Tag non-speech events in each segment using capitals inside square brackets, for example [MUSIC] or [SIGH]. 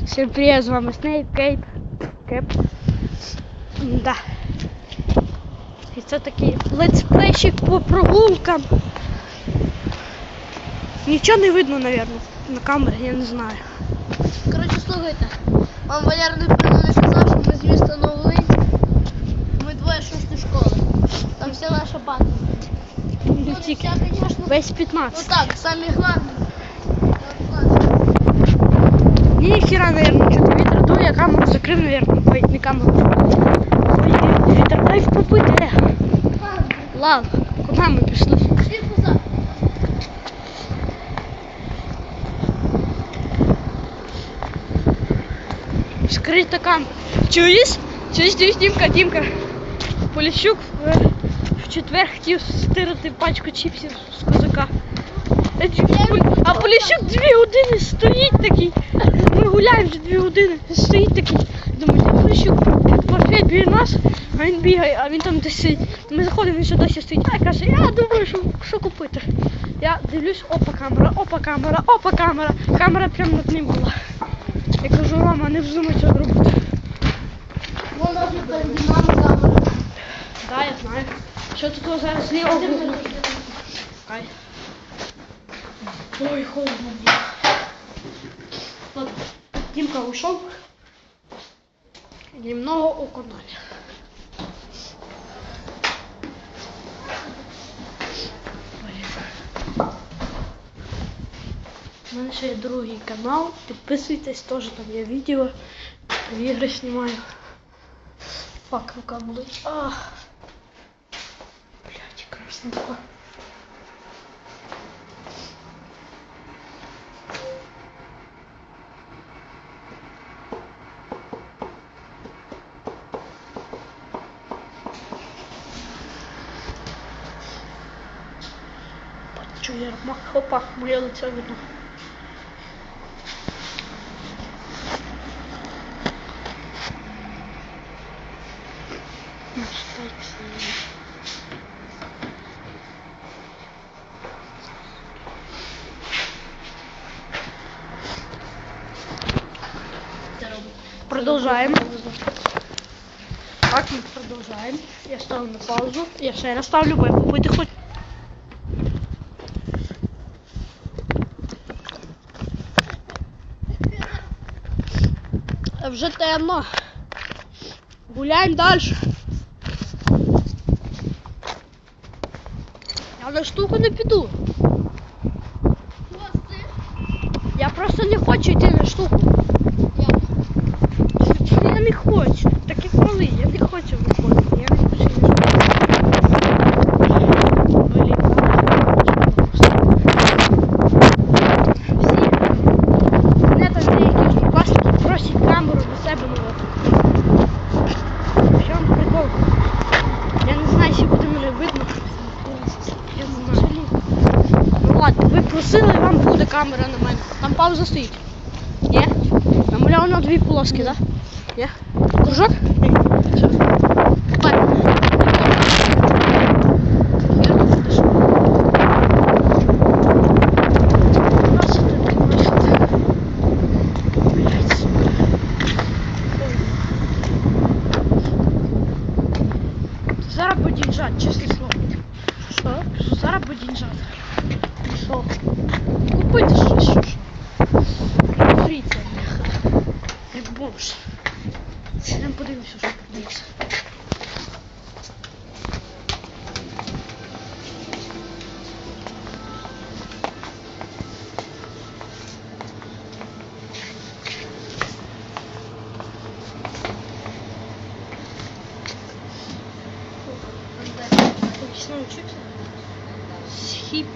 Всем привет, з вами Снейп, Кейп, Кеп. Да. І це такий летсплейщик по прогулкам. Нічого не видно, наверное, на камері, я не знаю. Коротше, слухайте. Вам Валяр не сказав, що ми з міста Новолинськ. Ми двоє шостої школи. Там вся наша банда. Ну, Ну, тільки весь Ну 15. так, самі главні. Ні, хіра, наверное, что-то вітер дує, я камеру закрив, наверное. Ой, не камеру. Ой, вітер дай попити. Ладно, куди ми пішли? Всі позаду. Скрита камера. Чуєш? Чуєш, чуєш, Дімка, Дімка. Поліщук в, в четвер хотів стирати пачку чіпсів з козака. Е, чи- Поль- А Поліщук дві години стоїть такий. Гуляємо вже дві години. Стоїть такий. Думаю, Поліщук під біля нас, а він бігає, а він там десь сидить. Ми заходимо, він ще досі стоїть. А каже, я думаю, що, що купити. Я дивлюсь, опа камера, опа камера, опа камера. Камера прямо над ним була. Я кажу, Рома, не вздумай цього робити. Вона вже перед нами камера. Да, я знаю. Що тут зараз буде? Ай. Ой, холодно. Ладно, Димка ушел. Немного окунали. Блін. У мене ще є другий канал. Підписуйтесь, теж там є відео. В ігри знімаю. Фак, рука болить. Ах. Блять, красная рука. Че, я хлопах, блядь, тягну. Продолжаем. Так, мы продолжаем. Я ставлю на паузу. Я все расставлю, бо я побити хоть. Вже темно. Гуляємо далі. Я на штуку не піду. Я просто не хочу йти на штуку. Я не хочу. Так як коли, я не хочу виходити. Я не хочу на штуку. Блін. Всі. Мене там деякі однокласники просять камеру до себе на В чому прикол? Я не знаю, чи буде мене видно. Я не знаю. Ну ладно, ви просили, вам буде камера на мене. Там пауза стоїть. Є? Намальовано дві полоски, так? Є? Кружок? Ой. Зараз будінжат, чесне слово. Що? Зараз будінжат. Що? Купити щось. що ж. Фріця, бляха. Як бомж. Сидимо подивимося, що продається. Почнемо чипси. З Хіп?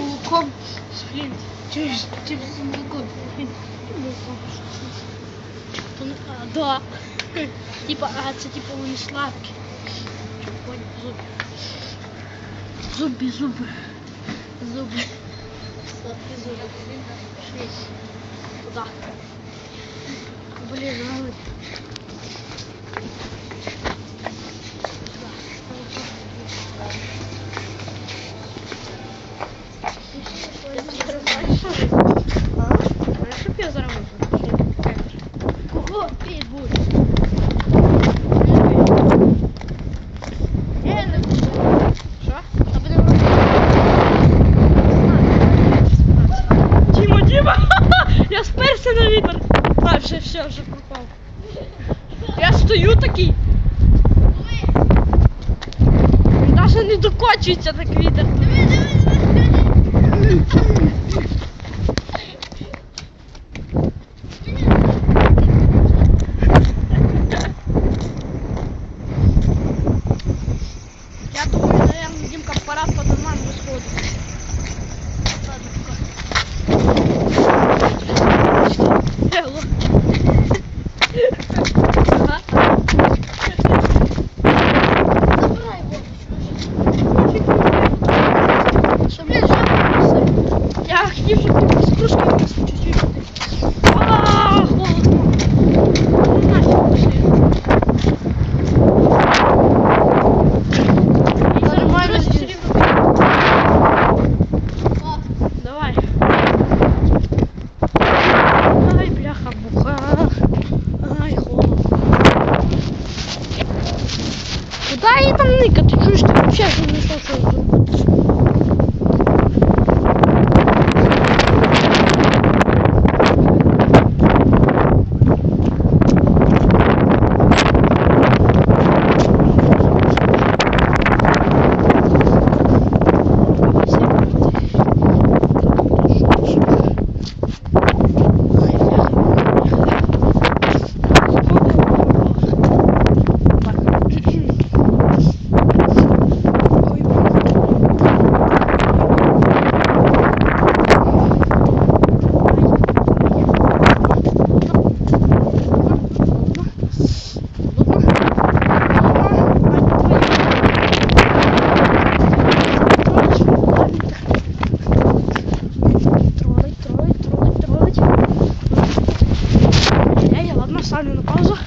молоком. Чипси з молоком. Да. Типа, а це типа вони сладкі. Зуби. Зуби, зуби. Сладкі зуби. Швець. Туда. Блін, двох стрій буде. Я е, не буду. Що? А будемо робити. Діма, [LAUGHS] Я сперся на вітер. А, вже все, вже пропав. Я стою такий. Він навіть не докочується так вітер. Диви, диви, диви.